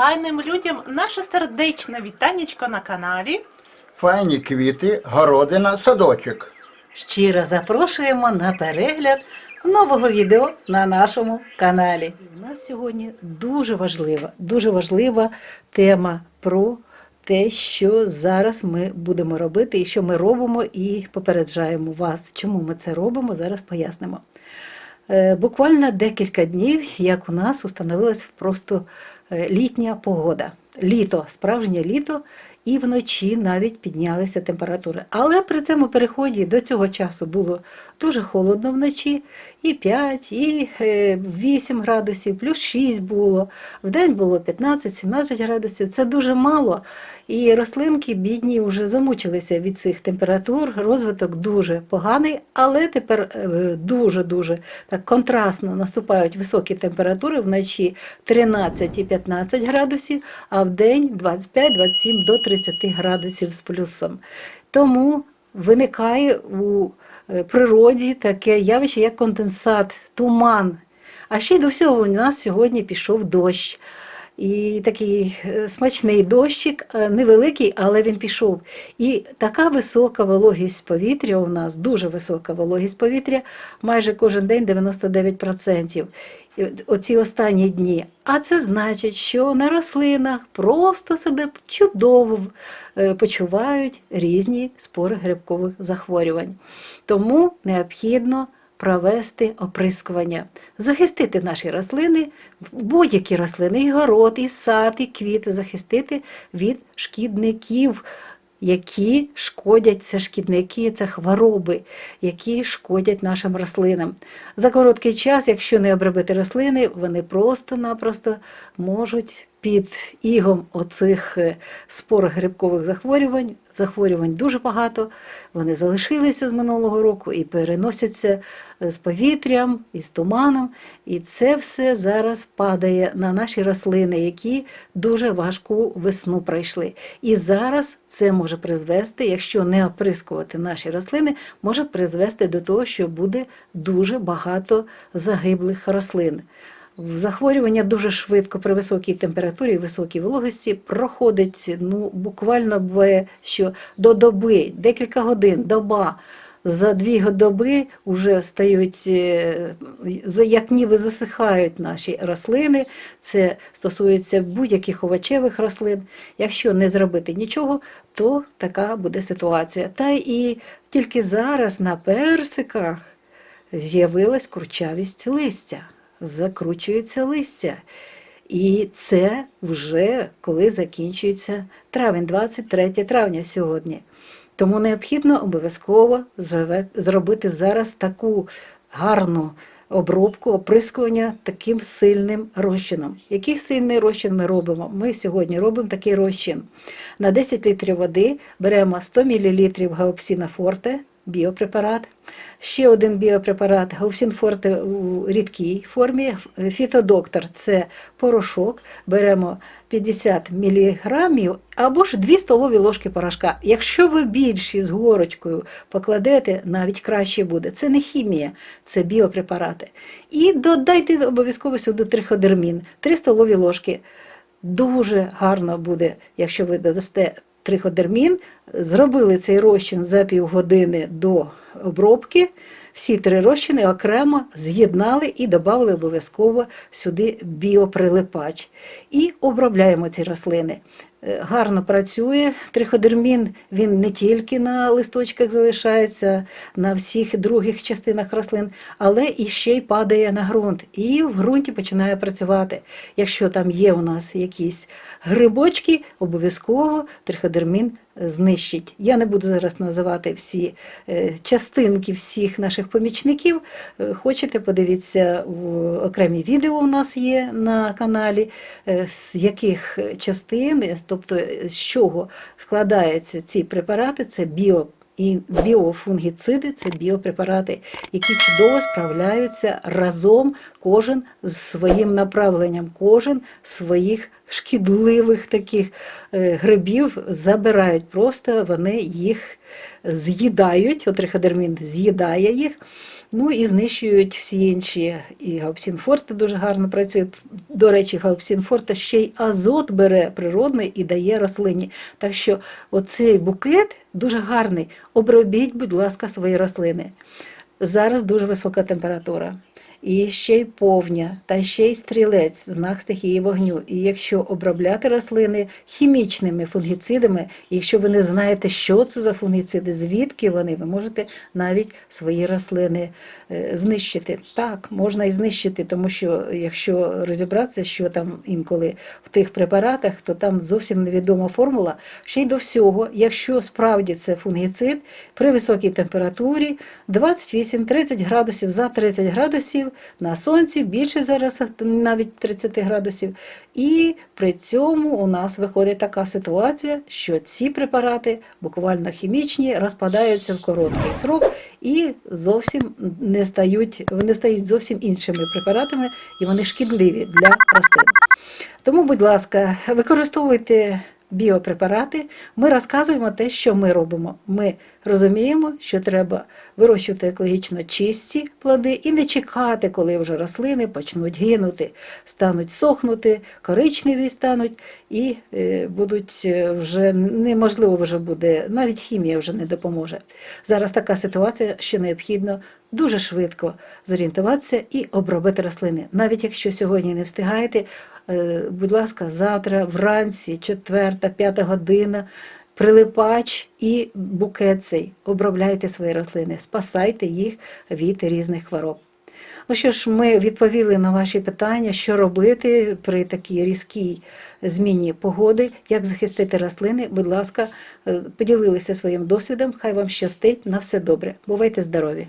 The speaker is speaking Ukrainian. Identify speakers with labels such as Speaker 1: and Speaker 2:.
Speaker 1: файним людям наше сердечне вітанечко на каналі.
Speaker 2: Файні квіти, городина, садочок.
Speaker 3: Щиро запрошуємо на перегляд нового відео на нашому каналі. У нас сьогодні дуже важлива, дуже важлива тема про те, що зараз ми будемо робити і що ми робимо, і попереджаємо вас, чому ми це робимо. Зараз пояснимо. Е, Буквально декілька днів, як у нас установилась просто е, літня погода. Літо, справжнє літо, і вночі навіть піднялися температури. Але при цьому переході до цього часу було дуже холодно вночі, і 5, і е, 8 градусів, плюс 6 було. Вдень було 15-17 градусів. Це дуже мало. І рослинки бідні вже замучилися від цих температур. Розвиток дуже поганий, але тепер е, дуже-дуже так контрастно наступають високі температури вночі 13 і 15 градусів, а в день 25-27 до 30 градусів з плюсом. Тому виникає у е, природі таке явище, як конденсат, туман. А ще й до всього у нас сьогодні пішов дощ. І такий е, смачний дощик, е, невеликий, але він пішов. І така висока вологість повітря у нас, дуже висока вологість повітря, майже кожен день 99%. І Оці останні дні. А це значить, що на рослинах просто себе чудово е, почувають різні спори грибкових захворювань. Тому необхідно провести оприскування, захистити наші рослини, будь-які рослини, і город, і сад, і квіти, захистити від шкідників, які шкодять це шкідники, це хвороби, які шкодять нашим рослинам. За короткий час, якщо не обробити рослини, вони просто-напросто можуть під ігом оцих е, спор грибкових захворювань, захворювань дуже багато, вони залишилися з минулого року і переносяться з повітрям, і з туманом. І це все зараз падає на наші рослини, які дуже важку весну пройшли. І зараз це може призвести, якщо не оприскувати наші рослини, може призвести до того, що буде дуже багато загиблих рослин. Захворювання дуже швидко при високій температурі і високій вологості проходить ну, буквально буває, що до доби, декілька годин, доба. За дві доби вже стають, е, як ніби засихають наші рослини. Це стосується будь-яких овочевих рослин. Якщо не зробити нічого, то така буде ситуація. Та і тільки зараз на персиках з'явилась курчавість листя, закручується листя. І це вже коли закінчується травень, 23 травня сьогодні. Тому необхідно обов'язково зробити зараз таку гарну обробку, оприскування таким сильним розчином. Який сильний розчин ми робимо? Ми сьогодні робимо такий розчин. На 10 літрів води беремо 100 мл гаупсіна форте, біопрепарат, ще один біопрепарат гаупсін у рідкій формі, фітодоктор це порошок, беремо 50 мг або ж 2 столові ложки порошка. Якщо ви більші з горочкою покладете, навіть краще буде. Це не хімія, це біопрепарати. І додайте обов'язково сюди триходермін, 3 столові ложки. Дуже гарно буде, якщо ви додасте триходермін, зробили цей розчин за півгодини до обробки. Всі три розчини окремо з'єднали і додали обов'язково сюди біоприлипач. І обробляємо ці рослини. Е, Гарно працює. Триходермін він не тільки на листочках залишається, на всіх других частинах рослин, але і ще й падає на ґрунт. І в ґрунті починає працювати. Якщо там є у нас якісь грибочки, обов'язково триходермін знищить. Я не буду зараз називати всі е, частинки всіх наших помічників. Е, Хочете, подивіться, окремі відео у нас є на каналі, з яких частин, тобто е, з чого складаються ці препарати, це біо. І біофунгіциди це біопрепарати, які чудово справляються разом, кожен з своїм направленням, кожен своїх шкідливих таких е, грибів забирають. Просто вони їх з'їдають, от триходермін з'їдає їх. Ну і знищують всі інші. І гаупсінфорте дуже гарно працює. До речі, гаупсінфорте ще й азот бере природний і дає рослині. Так що оцей букет дуже гарний. Обробіть, будь ласка, свої рослини. Зараз дуже висока температура. І ще й повня, та ще й стрілець, знак стихії вогню. І якщо обробляти рослини хімічними фунгіцидами, якщо ви не знаєте, що це за фунгіциди, звідки вони, ви можете навіть свої рослини е, знищити. Так, можна і знищити, тому що якщо розібратися, що там інколи в тих препаратах, то там зовсім невідома формула. Ще й до всього, якщо справді це фунгіцид при високій температурі 28-30 градусів за 30 градусів на сонці більше зараз навіть 30 градусів. І при цьому у нас виходить така ситуація, що ці препарати буквально хімічні розпадаються в короткий срок і зовсім не стають, вони стають зовсім іншими препаратами, і вони шкідливі для рослин. Тому, будь ласка, використовуйте біопрепарати. Ми розказуємо те, що ми робимо. Ми розуміємо, що треба вирощувати екологічно чисті плоди і не чекати, коли вже рослини почнуть гинути, стануть сохнути, коричневі стануть і е, будуть е, вже неможливо вже буде, навіть хімія вже не допоможе. Зараз така ситуація, що необхідно дуже швидко зорієнтуватися і обробити рослини. Навіть якщо сьогодні не встигаєте, будь ласка, завтра вранці, четверта, п'ята година. Прилипач і букет цей. Обробляйте свої рослини, спасайте їх від різних хвороб. Ну що ж, ми відповіли на ваші питання, що робити при такій різкій зміні погоди, як захистити рослини. Будь ласка, е, поділилися своїм досвідом. Хай вам щастить на все добре. Бувайте здорові!